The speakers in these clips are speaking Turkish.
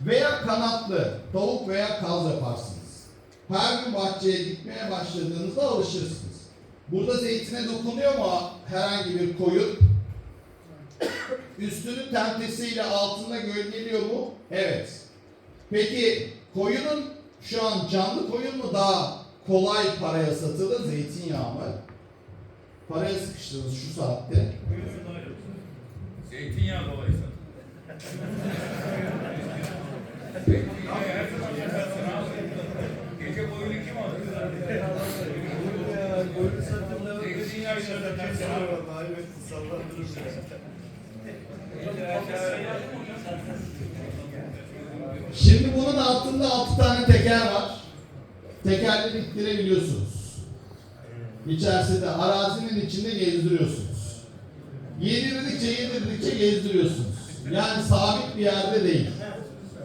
Veya kanatlı tavuk veya kaz yaparsınız. Her gün bahçeye gitmeye başladığınızda alışırsınız. Burada zeytine dokunuyor mu herhangi bir koyun? Üstünün tentesiyle altında gölgeliyor mu? Evet. Peki koyunun şu an canlı koyun mu daha kolay paraya satılır zeytinyağı mı? Paraya sıkıştınız şu saatte. Zeytinyağı Gece boyunu kim. Şimdi bunun altında altı tane teker var. Tekerleri ittirebiliyorsunuz. İçerisinde arazinin içinde gezdiriyorsunuz. Yedirdikçe yedirdikçe gezdiriyorsunuz. Yani sabit bir yerde değil.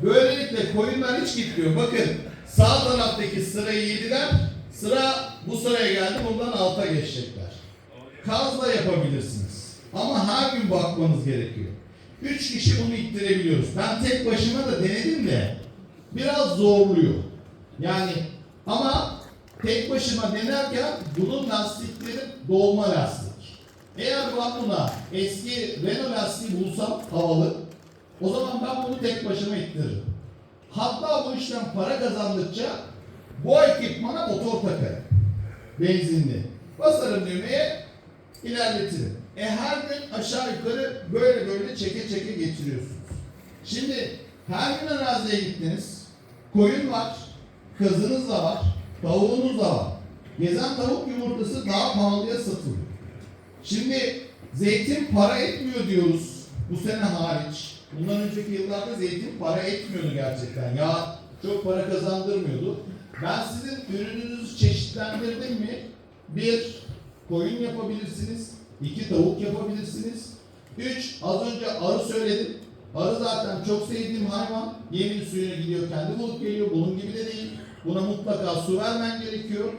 Böylelikle koyunlar hiç gitmiyor. Bakın sağ taraftaki sırayı yediler. Sıra bu sıraya geldi. Bundan alta geçecekler. Kazla yapabilirsiniz. Ama her gün bakmanız gerekiyor. Üç kişi bunu ittirebiliyoruz. Ben tek başıma da denedim de biraz zorluyor. Yani ama tek başıma denerken bunun lastikleri dolma lastik. Eğer ben buna eski Renault lastiği bulsam havalı o zaman ben bunu tek başıma ittiririm. Hatta bu işten para kazandıkça bu ekipmana motor takarım. Benzinli. Basarım düğmeye ilerletirim. E her gün aşağı yukarı böyle böyle çeke çeke getiriyorsunuz. Şimdi her gün araziye gittiniz. Koyun var, kazınız da var, tavuğunuz da var. Gezen tavuk yumurtası daha pahalıya satılıyor. Şimdi zeytin para etmiyor diyoruz bu sene hariç. Bundan önceki yıllarda zeytin para etmiyordu gerçekten. Ya çok para kazandırmıyordu. Ben sizin ürününüzü çeşitlendirdim mi? Bir, koyun yapabilirsiniz. iki tavuk yapabilirsiniz. Üç, az önce arı söyledim. Arı zaten çok sevdiğim hayvan. Yemin suyunu gidiyor kendi bulup geliyor. Bunun gibi de değil. Buna mutlaka su vermen gerekiyor.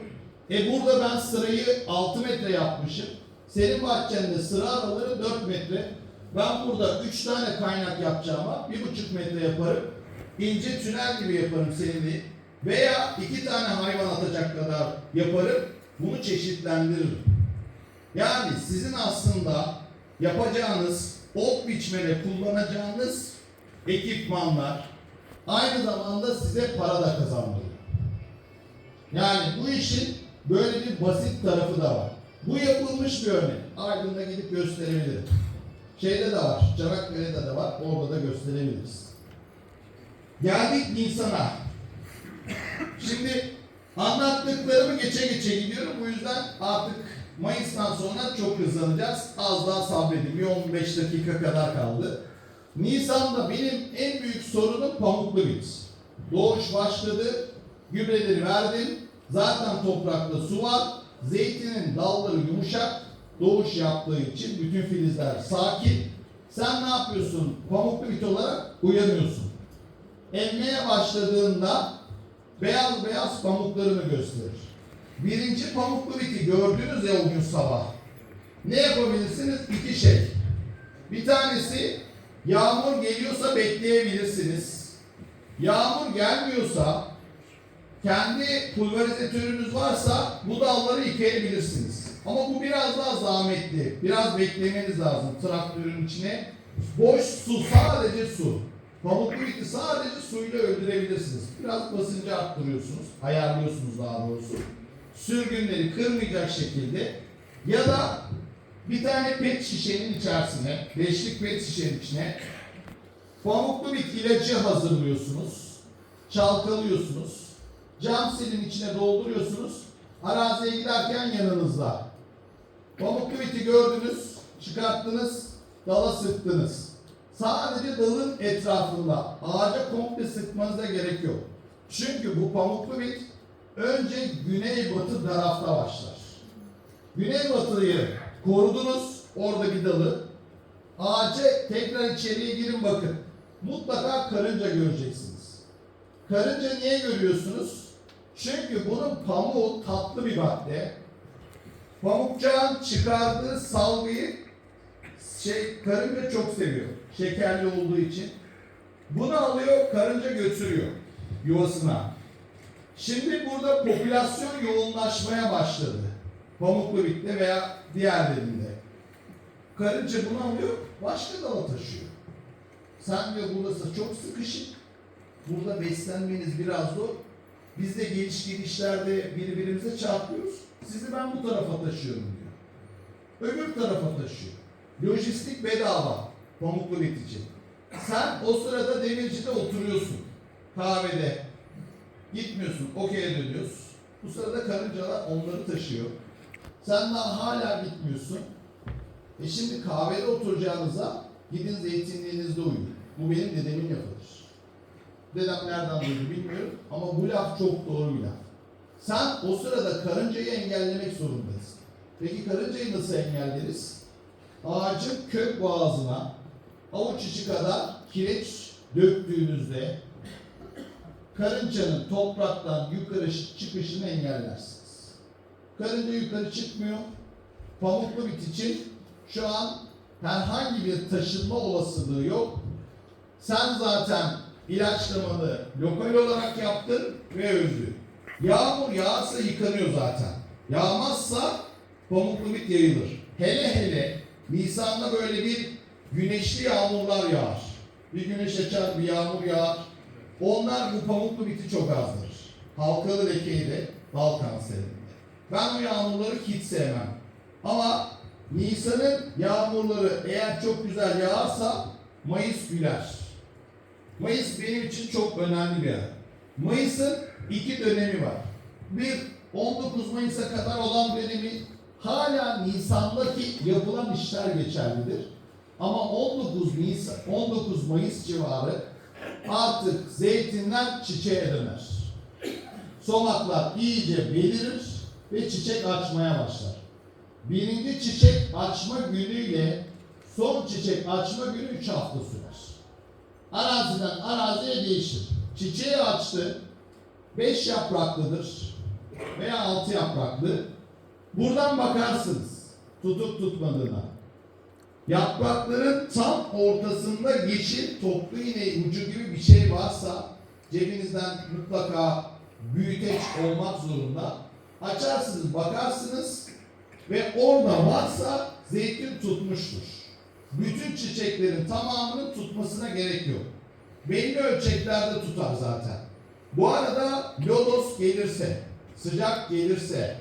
E burada ben sırayı 6 metre yapmışım. Senin bahçende sıra araları 4 metre. Ben burada 3 tane kaynak yapacağıma 1,5 metre yaparım. İnce tünel gibi yaparım seninle. Veya iki tane hayvan atacak kadar yaparım. Bunu çeşitlendiririm. Yani sizin aslında yapacağınız ot biçmede kullanacağınız ekipmanlar aynı zamanda size para da kazandırıyor. Yani bu işin böyle bir basit tarafı da var. Bu yapılmış bir örnek. Aydın'da gidip gösterebilirim. Şeyde de var, Çanakkale'de de var, orada da gösterebiliriz. Geldik Nisan'a. Şimdi anlattıklarımı geçe geçe gidiyorum. Bu yüzden artık Mayıs'tan sonra çok hızlanacağız. Az daha sabredin. Bir 15 dakika kadar kaldı. Nisan'da benim en büyük sorunum pamuklu bit. Doğuş başladı. Gübreleri verdim. Zaten toprakta su var. Zeytinin dalları yumuşak. Doğuş yaptığı için bütün filizler sakin. Sen ne yapıyorsun? Pamuklu bit olarak uyanıyorsun. Emmeye başladığında beyaz beyaz pamuklarını gösterir. Birinci pamuklu biti gördünüz ya o gün sabah. Ne yapabilirsiniz? İki şey. Bir tanesi yağmur geliyorsa bekleyebilirsiniz. Yağmur gelmiyorsa kendi pulverizatörünüz varsa bu dalları yıkayabilirsiniz. Ama bu biraz daha zahmetli. Biraz beklemeniz lazım traktörün içine. Boş su, sadece su. Pamuklu biti sadece suyla öldürebilirsiniz. Biraz basıncı arttırıyorsunuz, ayarlıyorsunuz daha doğrusu. Sürgünleri kırmayacak şekilde ya da bir tane pet şişenin içerisine, beşlik pet şişenin içine pamuklu bit ilacı hazırlıyorsunuz. Çalkalıyorsunuz. Cam silin içine dolduruyorsunuz. Araziye giderken yanınızda. Pamuklu biti gördünüz, çıkarttınız, dala sıktınız. Sadece dalın etrafında ağaca komple sıkmanıza gerek yok. Çünkü bu pamuklu bit önce güneybatı tarafta başlar. Güneybatıyı korudunuz, orada bir dalı. Ağaca tekrar içeriye girin bakın. Mutlaka karınca göreceksiniz. Karınca niye görüyorsunuz? Çünkü bunun pamuğu tatlı bir madde. Pamukçağın çıkardığı salgıyı şey karınca çok seviyor. Şekerli olduğu için. Bunu alıyor, karınca götürüyor yuvasına. Şimdi burada popülasyon yoğunlaşmaya başladı. Pamuklu bitti veya diğerlerinde. Karınca bunu alıyor, başka dala taşıyor. Sen diyor burası çok sıkışık. Burada beslenmeniz biraz zor. Biz de geliş gidişlerde birbirimize çarpıyoruz. Sizi ben bu tarafa taşıyorum diyor. Öbür tarafa taşıyor. Lojistik bedava. Pamuklu bitici. Sen o sırada demircide oturuyorsun. Kahvede. Gitmiyorsun. Okey'e dönüyorsun. Bu sırada karıncalar onları taşıyor. Sen daha hala gitmiyorsun. E şimdi kahvede oturacağınıza gidin zeytinliğinizde uyuyun. Bu benim dedemin lafıdır. Dedem nereden duydu bilmiyorum ama bu laf çok doğru bir laf. Sen o sırada karıncayı engellemek zorundasın. Peki karıncayı nasıl engelleriz? Ağacın kök boğazına avuç içi kadar kireç döktüğünüzde karıncanın topraktan yukarı çıkışını engellersiniz. Karınca yukarı çıkmıyor. Pamuklu bit için şu an herhangi bir taşınma olasılığı yok. Sen zaten ilaçlamanı lokal olarak yaptın ve öldü. Yağmur yağarsa yıkanıyor zaten. Yağmazsa pamuklu bit yayılır. Hele hele Nisan'da böyle bir güneşli yağmurlar yağar. Bir güneş açar, bir yağmur yağar. Onlar bu pamuklu biti çok azdırır. Halkalı lekeyi de dal kanserinde. Ben o yağmurları hiç sevmem. Ama Nisan'ın yağmurları eğer çok güzel yağarsa Mayıs güler. Mayıs benim için çok önemli bir ay. Mayıs'ın iki dönemi var. Bir 19 Mayıs'a kadar olan dönemi hala Nisan'daki yapılan işler geçerlidir. Ama 19 Nisan, 19 Mayıs civarı artık zeytinler çiçeğe döner. Somaklar iyice belirir ve çiçek açmaya başlar. Birinci çiçek açma günüyle son çiçek açma günü 3 hafta sürer. Araziden araziye değişir. Çiçeği açtı. 5 yapraklıdır veya 6 yapraklı. Buradan bakarsınız tutup tutmadığına. Yaprakların tam ortasında yeşil toplu iğne ucu gibi bir şey varsa cebinizden mutlaka büyüteç olmak zorunda. Açarsınız, bakarsınız ve orada varsa zeytin tutmuştur. Bütün çiçeklerin tamamının tutmasına gerek yok. Belli ölçeklerde tutar zaten. Bu arada lodos gelirse, sıcak gelirse,